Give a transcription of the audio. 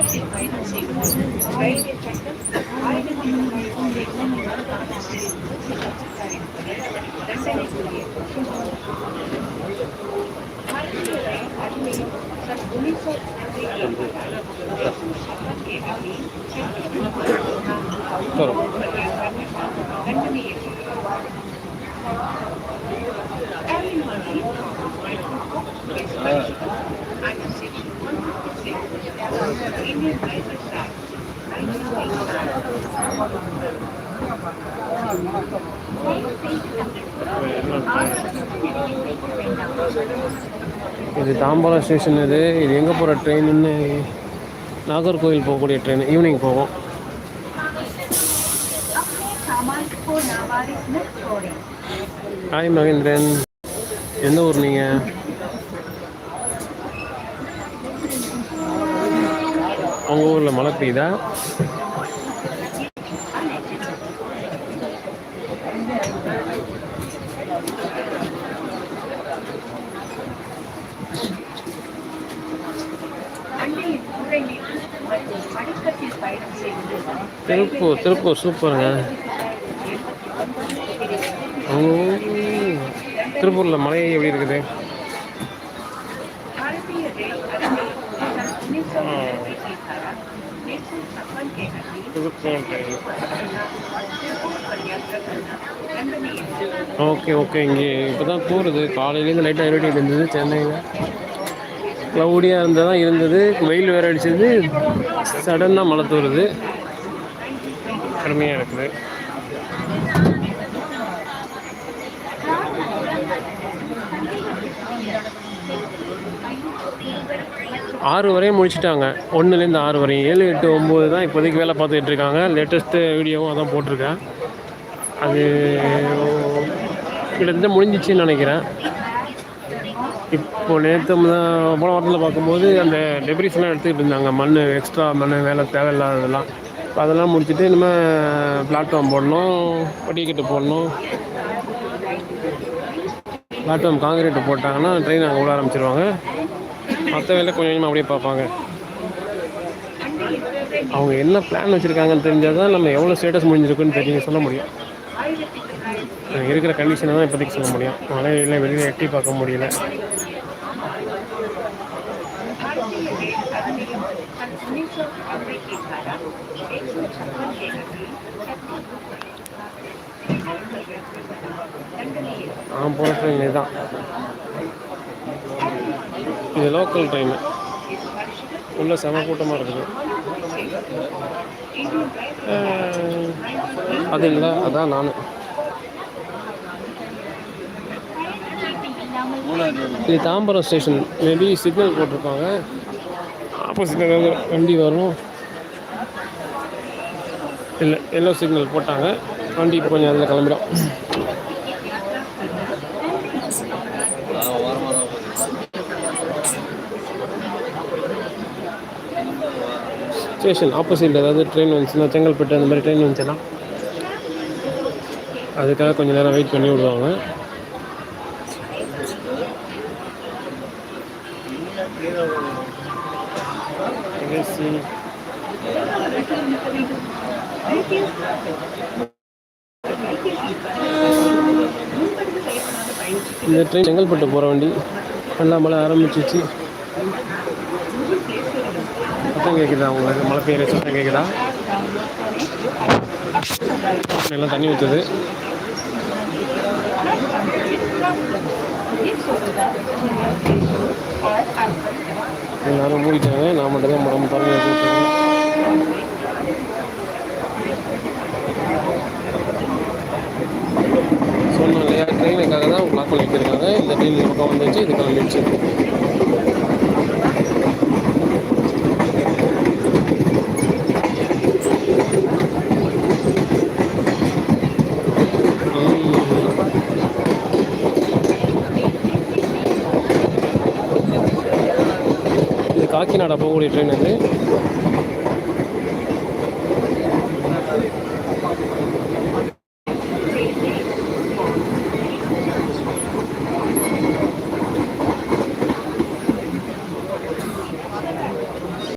चलो I'm இது தாம்பாளம் station இது. இது எங்கே போகிற ட்ரெயின்னு நாகர்கோவில் போகக்கூடிய ட்ரெயின் ஈவினிங் போவோம். ஹாய் மகேந்திரன். எந்த ஊர் நீங்கள் உங்கள் ஊரில் மழை பெய்யுதா? திருப்பூர் திருப்பூர் சூப்பருங்க. உங்க ஊர் திருப்பூரில் மழை எப்படி இருக்குது? ஓகே ஓகே இங்கே இப்போ தான் தூருது காலையிலேருந்து லைட்டாக இருட்டிட்டு இருந்தது சென்னையில். க்ளவுடியாக தான் இருந்தது. வெயில் வேறு அடிச்சது. சடனாக மழை தூருது. கடுமையாக இருக்குது. ஆறு வரையும் முடிச்சிட்டாங்க. ஒன்றுலேருந்து ஆறு வரையும். ஏழு எட்டு ஒம்பது தான் இப்போதைக்கு வேலை பார்த்துக்கிட்டு இருக்காங்க. லேட்டஸ்ட்டு வீடியோவும் அதான் போட்டிருக்கேன். அது கிட்டத்தட்ட முடிஞ்சிச்சுன்னு நினைக்கிறேன். இப்போ நேற்று போன வாரத்தில் பார்க்கும்போது அந்த டெப்ரிஸ்லாம் எடுத்துக்கிட்டு இருந்தாங்க. மண் எக்ஸ்ட்ரா மண் வேலை தேவையில்லாததெல்லாம். இப்போ அதெல்லாம் முடிச்சுட்டு இனிமேல் பிளாட்ஃபார்ம் போடணும். படிக்கட்டு போடணும். பிளாட்ஃபார்ம் காங்கிரீட்டு போட்டாங்கன்னா ட்ரெயின் அங்கே விட ஆரம்பிச்சிருவாங்க. மற்ற வேலை கொஞ்சம் கொஞ்சமாக அப்படியே பார்ப்பாங்க. அவங்க என்ன பிளான் வச்சுருக்காங்கன்னு தெரிஞ்சால் தான் நம்ம எவ்வளோ ஸ்டேட்டஸ் முடிஞ்சிருக்குன்னு தெரிஞ்சு சொல்ல முடியும். இருக்கிற கண்டிஷனை தான் இப்போதைக்கு சொல்ல முடியும். மழையில் வெளியில் எட்டி பார்க்க முடியல. நான் போகிற இதுதான் இது லோக்கல் ட்ரெயின் உள்ள செம கூட்டமாக இருக்குது. அது இல்லை அதான் நான். இது தாம்பரம் ஸ்டேஷன் மேபி சிக்னல் போட்டிருப்பாங்க. ஆப்போசிட் ஏதாவது வண்டி வரும். இல்லை எல்லோ சிக்னல் போட்டாங்க. வண்டி இப்போ கொஞ்சம் அதில் கிளம்பிடும். ஸ்டேஷன் ஆப்போசிட் ஏதாவது ட்ரெயின் வந்துச்சுன்னா செங்கல்பட்டு அந்த மாதிரி ட்ரெயின் வந்துச்சுன்னா அதுக்காக கொஞ்சம் நேரம் வெயிட் பண்ணி விடுவாங்க. இந்த ட்ரெயின் செங்கல்பட்டு போகிற வண்டி நல்லா மழை ஆரம்பிச்சிச்சு. சத்தம் கேட்குதா உங்களுக்கு? மழை பெய்யுற சத்தம் கேட்குதா எல்லாம் தண்ணி ஊற்றுது எல்லாரும் மூடிட்டாங்க நான் மட்டும் தான் முடம் பறந்து போட்டாங்க சொன்னோம் இல்லையா ட்ரெயினுக்காக தான் பிளாக் பண்ணி வச்சுருக்காங்க இந்த ட்ரெயின் பக்கம் வந்துச்சு இது கிளம்பிடுச்சு காக்கிநாடா போகக்கூடிய ட்ரெயின் அது